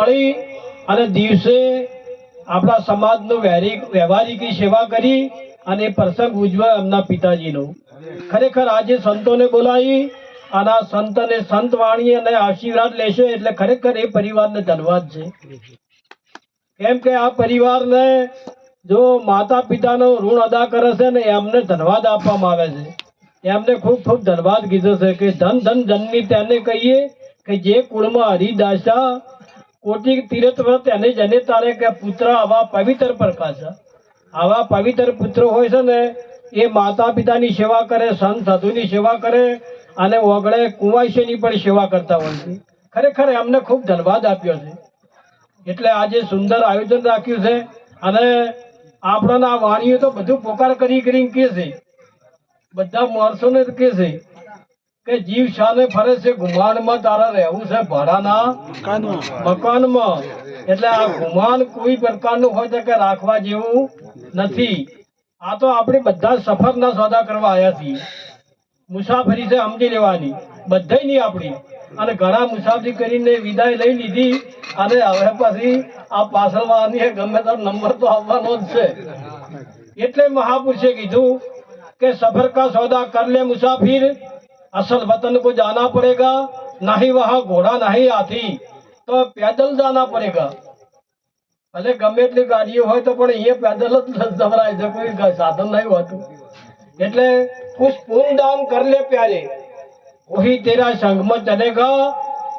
મળી અને દિવસે આપણા સમાજનો વ્યવહારિક સેવા કરી અને પ્રસંગ ઉજવા એમના પિતાજીનો. ખરેખર આજે સંતોને બોલાવી, અને આ સંતને સંત વાણી અને આશીર્વાદ લેશે એટલે ખરેખર એ પરિવારને ધન્યવાદ છે. કેમ કે આ પરિવારને જો માતા પિતાનો ઋણ અદા કરે છે ને એમને ધન્યવાદ આપવામાં આવે છે. એમને ખૂબ ખૂબ ધન્યવાદ કીધો છે કે ધન ધન જનની તેને કહીએ કે જે કુળમાં હરિદાસા કોટી તીરથ વ્રત એને જેને તારે કે પુત્ર આવા પવિત્ર પ્રકાશ આવા પવિત્ર પુત્ર હોય છે ને, એ માતા પિતાની સેવા કરે, સંત સાધુની સેવા કરે, અને ઓગળે કુંવાઈશેની પણ સેવા કરતા હોય છે. ખરેખર એમને ખૂબ ધન્યવાદ આપ્યો છે. એટલે આજે સુંદર આયોજન રાખ્યું છે, અને આપણાના વાણીઓ તો બધું પોકાર કરી કરીને કે છે. બધા માણસોને જ કે છે. કે જીવ શાને ફરે છે ગુમાનમાં તારા રહેવું છે ભાડાના મકાનમાં. એટલે આ ગુમાન કોઈ પ્રકારનું હોય તો કે રાખવા જેવું નથી. આ તો આપણે બધા સફરના સોદા કરવા આવ્યા છીએ. મુસાફરી છે સમજી લેવાની. બધે નહીં આપણી. અને ઘણા મુસાફરી કરીને વિદાય લઈ લીધી. અને હવે પછી આ પાછળ પાછળવાની ગમે તો નંબર તો આવવાનો જ છે. એટલે મહાપુરુષે કીધું કે સફર કા સોદા કર લે મુસાફિર. असल वतन को जाना पड़ेगा नहीं वहाँ घोड़ा नहीं हाथी तो पैदल जाना पड़ेगा ભલે ગમે એટલી ગાડીઓ હોય તો પણ અહીંયા પેદલ જ જવરાય છે કોઈ ગ- સાધન નહીં હોતું એટલે કુછ પૂન દાન કર લે પ્યારે વહી તેરા સંગમાં ચલેગા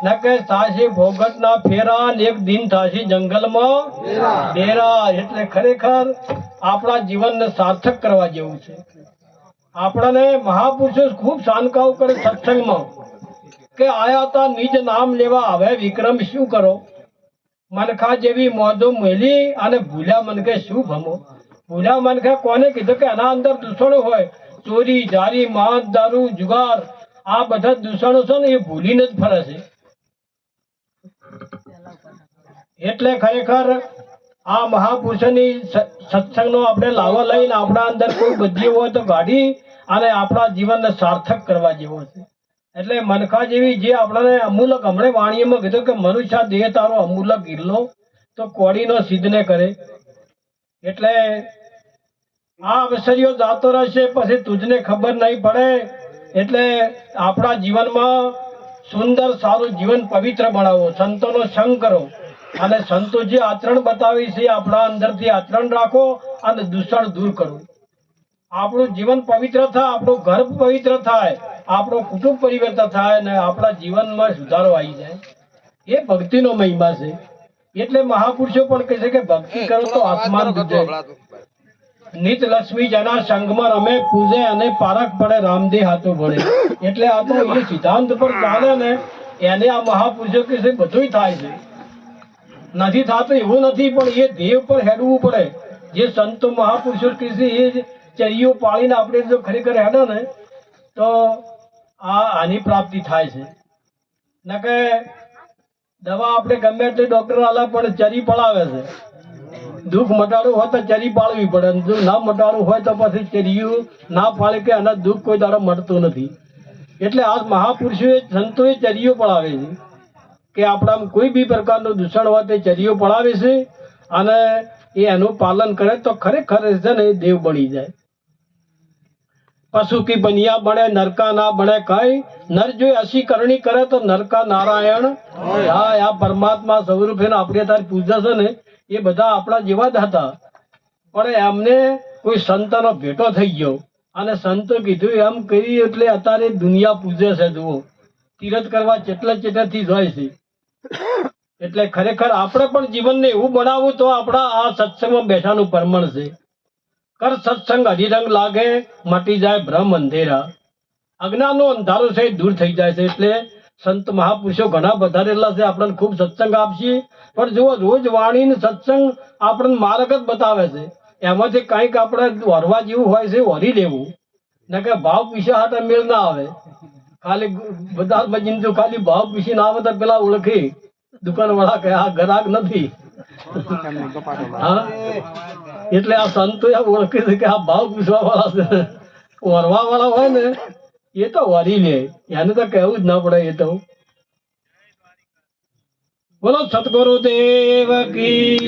ન કે સાસી ભોગટ ના ફેરા ને એક દિન થાશી જંગલમાં ડેરા એટલે ખરેખર આપણા જીવનને સાર્થક કરવા જેવું છે આપણાને મહાપુરુષો ખૂબ શાનકાઓ કરે સત્સંગમાં કે આયા તા નિજ નામ લેવા હવે વિક્રમ શું કરો? મનખા જેવી મોજો મેલી અને ભૂલ્યા મનકે શું ભમો? ભૂલ્યા મનખે કોને કીધું કે એના અંદર દૂષણો હોય? ચોરી, જારી માંસ દારૂ, જુગાર, આ બધા દૂષણો છે ને એ ભૂલીને જ ફરે છે. એટલે ખરેખર આ મહાપુરુષોની સત્સંગનો આપણે લાવો લઈને આપણા અંદર કોઈ બધી હોય તો કાઢી અને આપણા જીવનને સાર્થક કરવા જેવો છે. એટલે મનખા જેવી જે આપણને અમૂલક, હમણે વાણીમાં કીધું કે મનુષ્ય દેહ તારો અમૂલક ગીરલો, તો કોડીનો સિદ્ધને કરે. એટલે આ અવસરીઓ જાતો રહેશે, પછી તુજને ખબર નહીં પડે, એટલે આપણા જીવનમાં સુંદર સારું જીવન પવિત્ર બનાવો, સંતોનો સંગ કરો. અને સંતો જે આચરણ બતાવી છે આપણા અંદરથી આચરણ રાખો અને દૂષણ દૂર કરો. આપણું જીવન પવિત્ર થાય આપણું ઘર પવિત્ર થાય આપણો કુટુંબ પરિવર્તન થાય અને આપણા જીવનમાં સુધારો આવી જાય. એ ભક્તિનો મહિમા છે. એટલે મહાપુરુષો પણ કહે છે કે ભક્તિ કરો તો આસમાન નિત લક્ષ્મી જેના સંઘમાં રમે પૂજે અને પારક પડે રામદેવ હાથો ભળે એટલે આ તો એ સિદ્ધાંત પર ચાલે ને એને આ મહાપુરુષો કે છે બધુંય થાય છે. નથી થતું, એવું નથી, પણ એ દેવ પર હેડવું પડે. જે સંતો મહાપુરુષો કૃષિ એ જ ચરીઓ પાળીને આપણે જો ખરેખર હેડો ને, તો આ આની પ્રાપ્તિ થાય છે. ન કે દવા આપણે ગમે તે ડોક્ટર આલા, પણ ચરી પડાવે છે. દુઃખ મટાડવું હોય તો ચરી પાળવી પડે જો ના મટાડવું હોય તો પછી ચરિયું ના પાળે કે આના દુઃખ કોઈ દાડો મટતું નથી. એટલે આ મહાપુરુષોએ, સંતોએ ચરીઓ પડાવે છે. કે આપણામાં કોઈ બી પ્રકારનું દૂષણ હોય તે ચરીઓ પડાવે છે અને એ એનું પાલન કરે તો ખરેખર છે ને દેવ બની જાય. પશુ કી બનિયા બને નરકા ના બને કઈ નર જો અસી કરણી કરે તો નરકા નારાયણ હા આ પરમાત્મા સ્વરૂપે આપણે તાર પૂજા છે ને એ બધા આપણા જેવા જ હતા. પણ એમને કોઈ સંતનો ભેટો થઈ ગયો. અને સંતો કીધું એમ કરી એટલે અત્યારે દુનિયા પૂજે છે જુઓ. તીરથ કરવા ચેટલા ચેટલાથી જાય છે. એટલે ખરેખર આપણે પણ જીવનને એવું બનાવવું તો આપણા આ સત્સંગમાં બેઠાનું પરમણ છે. કર સત્સંગ હરિરંગ લાગે, મટી જાય ભ્રમ અંધેરા. અજ્ઞાનનો અંધારો છે દૂર થઈ જાય છે એટલે સંત મહાપુરુષો ઘણા વધારેલા છે, આપણને ખૂબ સત્સંગ આપશે. પણ જુઓ, રોજ વાણી ને સત્સંગ આપણને માર્ગ જ બતાવે છે. એમાંથી કંઈક આપણે વરવા જેવું હોય છે વરી લેવું. ને કે ભાવ પીછે હાટા મેળ ના આવે. ખાલી બજારમાં જઈને ખાલી ભાવ પૂછીને આવે તો પેલા ઓળખી. દુકાન વાળા કે આ ગ્રાહક નથી. એટલે આ સંતો ઓળખે છે કે આ ભાવ પૂછવા વાળા છે. વરવા વાળા હોય ને, એ તો વરી લે. એને તો કહેવું જ ના પડે એ તો. બોલો, સદગુરુ દેવ કી